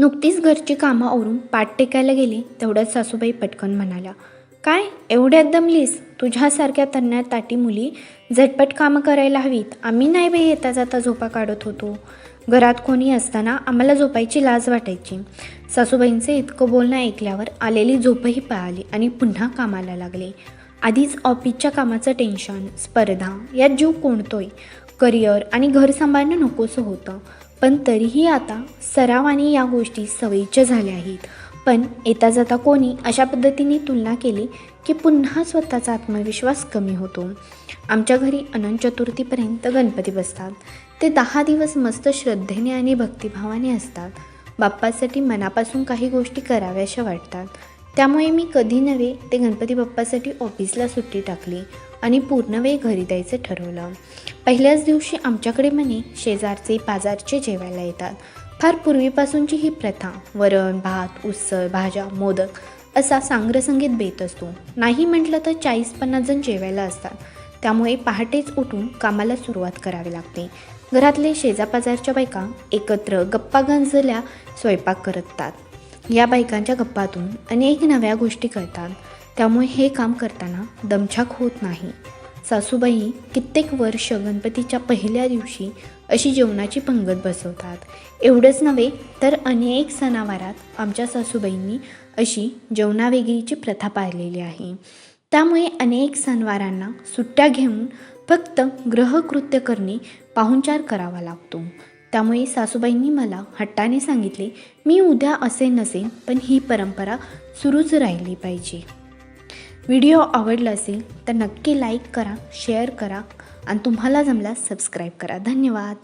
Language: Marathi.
नुकतीच घरची कामं आवरून पाठ टेकायला गेली तेवढ्यात सासूबाई पटकन म्हणाल्या काय एवढ्यात दमलीस? तुझ्यासारख्या तन्या ताटी मुली झटपट कामं करायला हवीत. आम्ही नाही बाई येता जाता झोपा काढत होतो. घरात कोणी असताना आम्हाला झोपायची लाज वाटायची. सासूबाईंचे इतकं बोलणं ऐकल्यावर आलेली झोपही पळाली आणि पुन्हा कामाला लागले. आधीच ऑफिसच्या कामाचं टेन्शन स्पर्धा यात जीव कोणतोय? करिअर आणि घर सांभाळणं नकोसं होतं. पण तरीही आता सरावाने या गोष्टी सवयीच्या झाल्या आहेत. पण येता जाता कोणी अशा पद्धतीने तुलना केली की पुन्हा स्वतःचा आत्मविश्वास कमी होतो. आमच्या घरी अनंत चतुर्थीपर्यंत गणपती बसतात. ते दहा दिवस मस्त श्रद्धेने आणि भक्तिभावाने असतात. बाप्पासाठी मनापासून काही गोष्टी कराव्याशा वाटतात. त्यामुळे मी कधी नव्हे ते गणपती बाप्पासाठी ऑफिसला सुट्टी टाकली आणि पूर्ण वेळ घरी द्यायचं ठरवलं. पहिल्याच दिवशी आमच्याकडे म्हणे शेजारचे बाजारचे जेवायला येतात. फार पूर्वीपासूनची ही प्रथा वरण भात उसळ भाज्या मोदक असा सांग्रसंगीत बेत असतो. नाही म्हटलं तर चाळीस पन्नास जण जेवायला असतात. त्यामुळे पहाटेच उठून कामाला सुरुवात करावी लागते. घरातले शेजापाजारच्या बायका एकत्र गप्पा गंजल्या स्वयंपाक करतात. या बायकांच्या गप्पातून अनेक नव्या गोष्टी कळतात. त्यामुळे हे काम करताना दमछाक होत नाही. सासूबाई कित्येक वर्ष गणपतीच्या पहिल्या दिवशी अशी जेवणाची पंगत बसवतात. एवढंच नव्हे तर अनेक सणावारात आमच्या सासूबाईंनी अशी जेवणावेगळीची प्रथा पाळलेली आहे. त्यामुळे अनेक सणवारांना सुट्ट्या घेऊन फक्त ग्रहकृत्य करणे पाहुणचार करावा लागतो. त्यामुळे सासूबाईंनी मला हट्टाने सांगितले मी उद्या असे नसेन पण ही परंपरा सुरूच राहिली पाहिजे. व्हिडिओ आवडला असेल तर नक्की लाईक करा शेअर करा आणि तुम्हाला जमल्यास सबस्क्राईब करा. धन्यवाद.